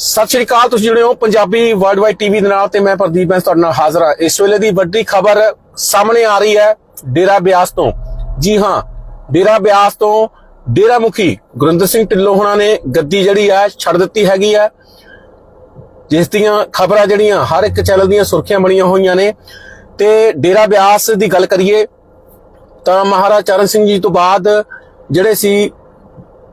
ਸਤਿ ਸ਼੍ਰੀ ਅਕਾਲ, ਤੁਸੀਂ ਜੁੜੇ ਹੋ ਪੰਜਾਬੀ ਵਰਲਡ ਵਾਈਡ ਟੀਵੀ ਦੇ ਨਾਲ ਤੇ ਮੈਂ ਪ੍ਰਦੀਪ ਬੈਂਸ ਤੁਹਾਡੇ ਨਾਲ ਹਾਜ਼ਰ ਹਾਂ। ਇਸ ਵੇਲੇ ਦੀ ਵੱਡੀ ਖਬਰ ਸਾਹਮਣੇ ਆ ਰਹੀ ਹੈ ਡੇਰਾ ਬਿਆਸ ਤੋਂ। ਜੀ ਹਾਂ, ਡੇਰਾ ਬਿਆਸ ਤੋਂ ਡੇਰਾ ਮੁਖੀ ਗੁਰਿੰਦਰ ਸਿੰਘ ਢਿੱਲੋਂ ਹੋਣਾ ਨੇ ਗੱਦੀ ਜਿਹੜੀ ਹੈ ਛੱਡ ਦਿੱਤੀ ਹੈਗੀ ਹੈ। ਜਿਸ ਦੀਆਂ ਖਬਰਾਂ ਜਿਹੜੀਆਂ ਹਰ ਇੱਕ ਚੈਨਲ ਦੀਆਂ ਸੁਰਖੀਆਂ ਬਣੀਆਂ ਹੋਈਆਂ ਨੇ। ਤੇ ਡੇਰਾ ਬਿਆਸ ਦੀ ਗੱਲ ਕਰੀਏ ਤਾਂ ਮਹਾਰਾਜਾ ਚਰਨ ਸਿੰਘ ਜੀ ਤੋਂ ਬਾਅਦ ਜਿਹੜੇ ਸੀ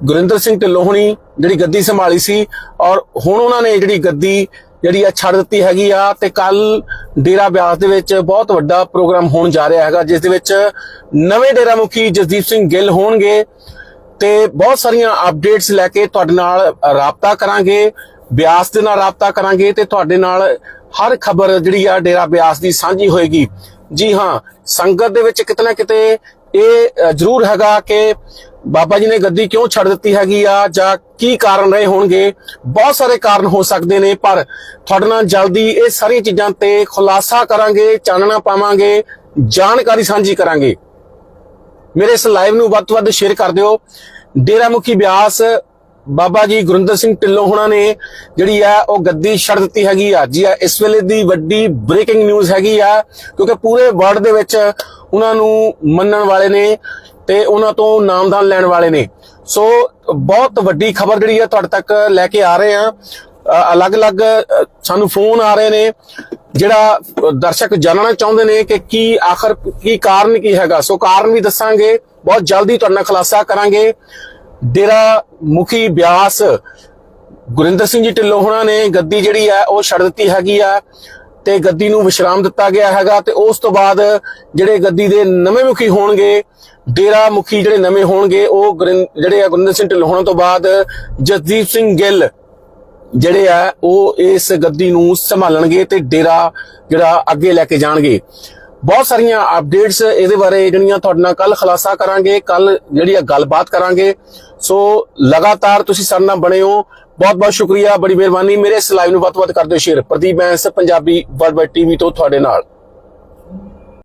ਗੁਰਿੰਦਰ ਸਿੰਘ ਢਿੱਲੋਂ ਹੁਣੀ ਜਿਹੜੀ ਗੱਦੀ ਸੰਭਾਲੀ ਸੀ ਔਰ ਹੁਣ ਉਹਨਾਂ ਨੇ ਜਿਹੜੀ ਗੱਦੀ ਜਿਹੜੀ ਆ ਛੱਡ ਦਿੱਤੀ ਹੈਗੀ ਆ ਤੇ ਕੱਲ ਡੇਰਾ ਬਿਆਸ ਦੇ ਵਿੱਚ ਬਹੁਤ ਵੱਡਾ ਪ੍ਰੋਗਰਾਮ ਹੋਣ ਜਾ ਰਿਹਾ ਹੈਗਾ, ਜਿਸ ਦੇ ਵਿੱਚ ਨਵੇਂ ਡੇਰਾ ਮੁਖੀ ਜਸਦੀਪ ਸਿੰਘ ਗਿੱਲ ਹੋਣਗੇ ਤੇ ਬਹੁਤ ਸਾਰੀਆਂ ਅਪਡੇਟਸ ਲੈ ਕੇ ਤੁਹਾਡੇ ਨਾਲ ਰਾਬਤਾ ਕਰਾਂਗੇ, ਬਿਆਸ ਦੇ ਨਾਲ ਰਾਬਤਾ ਕਰਾਂਗੇ ਤੇ ਤੁਹਾਡੇ ਨਾਲ ਹਰ ਖਬਰ ਜਿਹੜੀ ਆ ਡੇਰਾ ਬਿਆਸ ਦੀ ਸਾਂਝੀ ਹੋਏਗੀ। ਜੀ ਹਾਂ, ਸੰਗਤ ਦੇ ਵਿੱਚ ਕਿਤੇ ਨਾ ਕਿਤੇ ਇਹ ਜ਼ਰੂਰ ਹੈਗਾ ਕਿ ਬਾਬਾ ਜੀ ਨੇ ਗੱਦੀ ਕਿਉਂ ਛੱਡ ਦਿੱਤੀ ਹੈਗੀ ਆ? ਜਾਂ ਕੀ ਕਾਰਨ ਰਹੇ ਹੋਣਗੇ? ਬਹੁਤ ਸਾਰੇ ਕਾਰਨ ਹੋ ਸਕਦੇ ਨੇ, ਪਰ ਤੁਹਾਡੇ ਨਾਲ ਜਲਦੀ ਇਹ ਸਾਰੀਆਂ ਚੀਜ਼ਾਂ ਤੇ ਖੁਲਾਸਾ ਕਰਾਂਗੇ, ਚਾਨਣਾ ਪਾਵਾਂਗੇ, ਜਾਣਕਾਰੀ ਸਾਂਝੀ ਕਰਾਂਗੇ। ਮੇਰੇ ਇਸ ਲਾਈਵ ਨੂੰ ਵੱਧ ਤੋਂ ਵੱਧ ਸ਼ੇਅਰ ਕਰ ਦਿਓ। ਡੇਰਾ ਮੁਖੀ ਬਿਆਸ, ਬਾਬਾ ਜੀ ਗੁਰਿੰਦਰ ਸਿੰਘ ਢਿੱਲੋਂ ਹੋਣਾ ਨੇ, ਜਿਹੜੀ ਆ, ਉਹ ਗੱਦੀ ਛੱਡ ਦਿੱਤੀ ਹੈਗੀ ਆ। ਜੀ ਇਸ ਵੇਲੇ ਦੀ ਵੱਡੀ ਬ੍ਰੇਕਿੰਗ ਨਿਊਜ਼ ਹੈਗੀ ਆ, ਕਿਉਂਕਿ ਪੂਰੇ ਵਰਲਡ ਦੇ ਵਿੱਚ ਉਹਨਾਂ ਨੂੰ ਮੰਨਣ ਵਾਲੇ ਨੇ। ਤੇ ਉਹਨਾਂ ਤੋਂ ਨਾਮਦਾਨ ਲੈਣ ਵਾਲੇ ਨੇ। ਸੋ ਬਹੁਤ ਵੱਡੀ ਖਬਰ ਜਿਹੜੀ ਹੈ ਤੁਹਾਡੇ ਤੱਕ ਲੈ ਕੇ ਆ ਰਹੇ ਆ ਅਲੱਗ-ਅਲੱਗ ਸਾਨੂੰ ਫੋਨ ਆ ਰਹੇ ਨੇ। ਜਿਹੜਾ ਦਰਸ਼ਕ ਜਾਣਨਾ ਚਾਹੁੰਦੇ ਨੇ ਕਿ ਕੀ ਆਖਰ, ਕੀ ਕਾਰਨ ਕੀ ਹੈਗਾ। ਸੋ ਕਾਰਨ ਵੀ ਦੱਸਾਂਗੇ। ਬਹੁਤ ਜਲਦੀ ਤੁਹਾਡੇ ਨਾਲ ਖੁਲਾਸਾ ਕਰਾਂਗੇ। ਡੇਰਾ ਮੁਖੀ ਬਿਆਸ ਗੁਰਿੰਦਰ ਸਿੰਘ ਜੀ ਢਿੱਲੋਂ ਹੋਣਾ ਨੇ ਗੱਦੀ ਜਿਹੜੀ ਹੈ ਉਹ ਛੱਡ ਦਿੱਤੀ ਹੈਗੀ ਆ। ਤੇ ਗੱਦੀ ਨੂੰ ਵਿਸ਼ਰਾਮ ਦਿੱਤਾ ਗਿਆ ਹੈਗਾ ਤੇ ਉਸ ਤੋਂ ਬਾਅਦ ਜਿਹੜੇ ਗੱਦੀ ਦੇ ਨਵੇਂ ਮੁਖੀ ਹੋਣਗੇ, ਡੇਰਾ ਮੁਖੀ ਜਿਹੜੇ ਨਵੇਂ ਹੋਣਗੇ, ਉਹ ਗੁਰਿੰ- ਜਿਹੜੇ ਆ ਗੁਰਿੰਦਰ ਸਿੰਘ ਢਿੱਲੋਂ ਹੋਣ ਤੋਂ ਬਾਅਦ ਜਸਦੀਪ ਸਿੰਘ ਗਿੱਲ ਜਿਹੜੇ ਆ, ਉਹ ਇਸ ਗੱਦੀ ਨੂੰ ਸੰਭਾਲਣਗੇ ਤੇ ਡੇਰਾ ਜਿਹੜਾ ਅੱਗੇ ਲੈ ਕੇ ਜਾਣਗੇ। ਬਹੁਤ ਸਾਰੀਆਂ ਅਪਡੇਟਸ ਇਹਦੇ ਬਾਰੇ ਜਿਹੜੀਆਂ ਤੁਹਾਡੇ ਨਾਲ ਕੱਲ ਖੁਲਾਸਾ ਕਰਾਂਗੇ ਕੱਲ ਜਿਹੜੀ ਆ ਗੱਲਬਾਤ ਕਰਾਂਗੇ। ਸੋ ਲਗਾਤਾਰ ਤੁਸੀਂ ਸਾਡੇ ਨਾਲ ਬਣੇ ਹੋ। ਬਹੁਤ ਬਹੁਤ ਸ਼ੁਕਰੀਆ, ਬੜੀ ਮਿਹਰਬਾਨੀ। ਮੇਰੇ ਇਸ ਲਾਈਵ ਨੂੰ ਵੱਧ ਵੱਧ ਕਰ ਦਿਓ share. Pradeep Bains, Punjabi world wide TV ਤੋਂ ਤੁਹਾਡੇ ਨਾਲ।